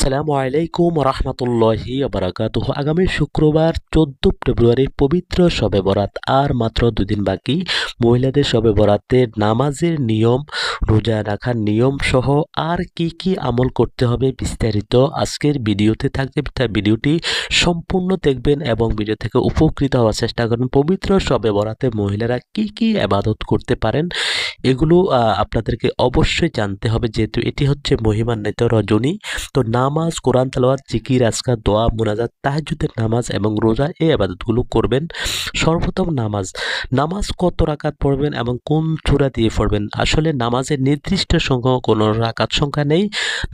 আসসালামু আলাইকুম রহমতুল্লাহি বারাকাত আগামী শুক্রবার চোদ্দ ফেব্রুয়ারি পবিত্র শবে বরাত, আর মাত্র দুদিন বাকি। মহিলাদের শবে বরাতের নামাজের নিয়ম, রোজা রাখার নিয়ম সহ আর কি কি আমল করতে হবে বিস্তারিত আজকের ভিডিওতে থাকবে। তাই ভিডিওটি সম্পূর্ণ দেখবেন এবং ভিডিও থেকে উপকৃত হওয়ার চেষ্টা করবেন। পবিত্র শবে বরাতে মহিলারা কি কি আবাদত করতে পারেন এগুলো আপনাদেরকে অবশ্যই জানতে হবে যেহেতু এটি হচ্ছে মহিমান্বিত রজনী। তো নামাজ, কোরআন তালাওয়াত, জিকির, আজকার, দোয়া, মুনাজাত, তাহাজ্জুদের নামাজ এবং রোজা এই আবাদতগুলো করবেন। সর্বপ্রথম নামাজ। নামাজ কত রাকাত পড়বেন এবং কোন চূড়া দিয়ে পড়বেন? আসলে নামাজের নির্দিষ্ট সংখ্যা কোনো রাকাত সংখ্যা নেই।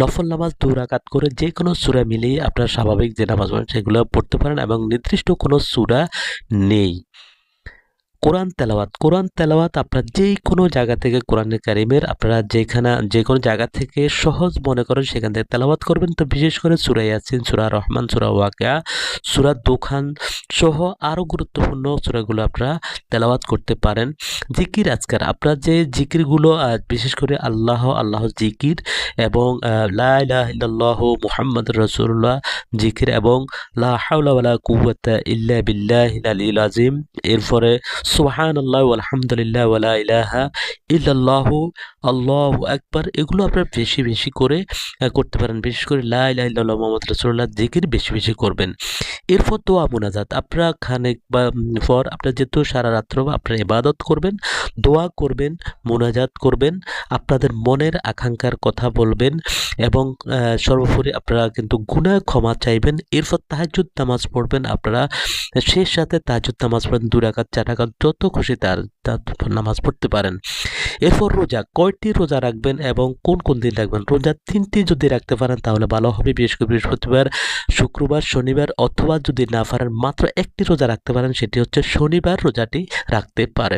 নফল নামাজ দু রাকাত করে যে কোনো চূড়া মিলিয়ে আপনার স্বাভাবিক যে নামাজ পড়েন সেগুলো পড়তে পারেন এবং নির্দিষ্ট কোনো চূড়া নেই। কোরআন তেলাওয়াত কোরআন তেলাওয়াত আপনার যে কোনো জায়গা থেকে কোরআনের কারিমের আপনারা যেখানে যে কোনো জায়গা থেকে সহজ মনে করেন সেখান থেকে তেলাওয়াত করবেন। তো বিশেষ করে সুরা ইয়াসিন, সুরা রহমান, সুরা ওয়াকা সুরা দোখান সহ আরও গুরুত্বপূর্ণ সুরাগুলো আপনারা তেলাওয়াত করতে পারেন। জিকির আজকার আপনার যে জিকিরগুলো বিশেষ করে আল্লাহ আল্লাহ জিকির এবং আহ, লা ইলাহা ইল্লাল্লাহু মুহাম্মদ রসুল্লাহ জিকির এবং লা হাওলা ওয়ালা কুওয়াতা ইল্লা আলিয়্যিল আযীম। এরপরে সোহান আল্লাহ আলহামদুলিল্লাহ ওয়ালা ইলাহা ইল্লাল্লাহ আল্লাহ একবার এগুলো আপনারা বেশি বেশি করে করতে পারেন। বিশেষ করে লা ইলাহা ইল্লাল্লাহ মুহাম্মদ রাসূলুল্লাহ জিকির বেশি বেশি করবেন। এরপর দোয়া মুনাজাত। আপনারা খানেক বা পর আপনারা যেহেতু সারা রাত্র আপনারা ইবাদত করবেন, দোয়া করবেন, মোনাজাত করবেন, আপনাদের মনের আকাঙ্ক্ষার কথা বলবেন এবং সর্বোপরি আপনারা কিন্তু গুনাহ ক্ষমা চাইবেন। এরপর তাহাজ্জুদ নামাজ পড়বেন আপনারা। শেষ সাথে তাহাজ্জুদ নামাজ পড়েন দু রাকাত, চার রাকাত, যত খুশি তার তার নামাজ পড়তে পারেন। এরপর রোজা, কয়টি রোজা রাখবেন এবং কোন কোন দিন রাখবেন? রোজা তিনটি যদি রাখতে পারেন, তাহলে ভালো হবে। করে বৃহস্পতিবার, শুক্রবার, শনিবার অথবা যদি না পারেন, মাত্র একটি রোজা রাখতে পারেন, সেটি হচ্ছে শনিবার রোজাটি রাখতে পারেন।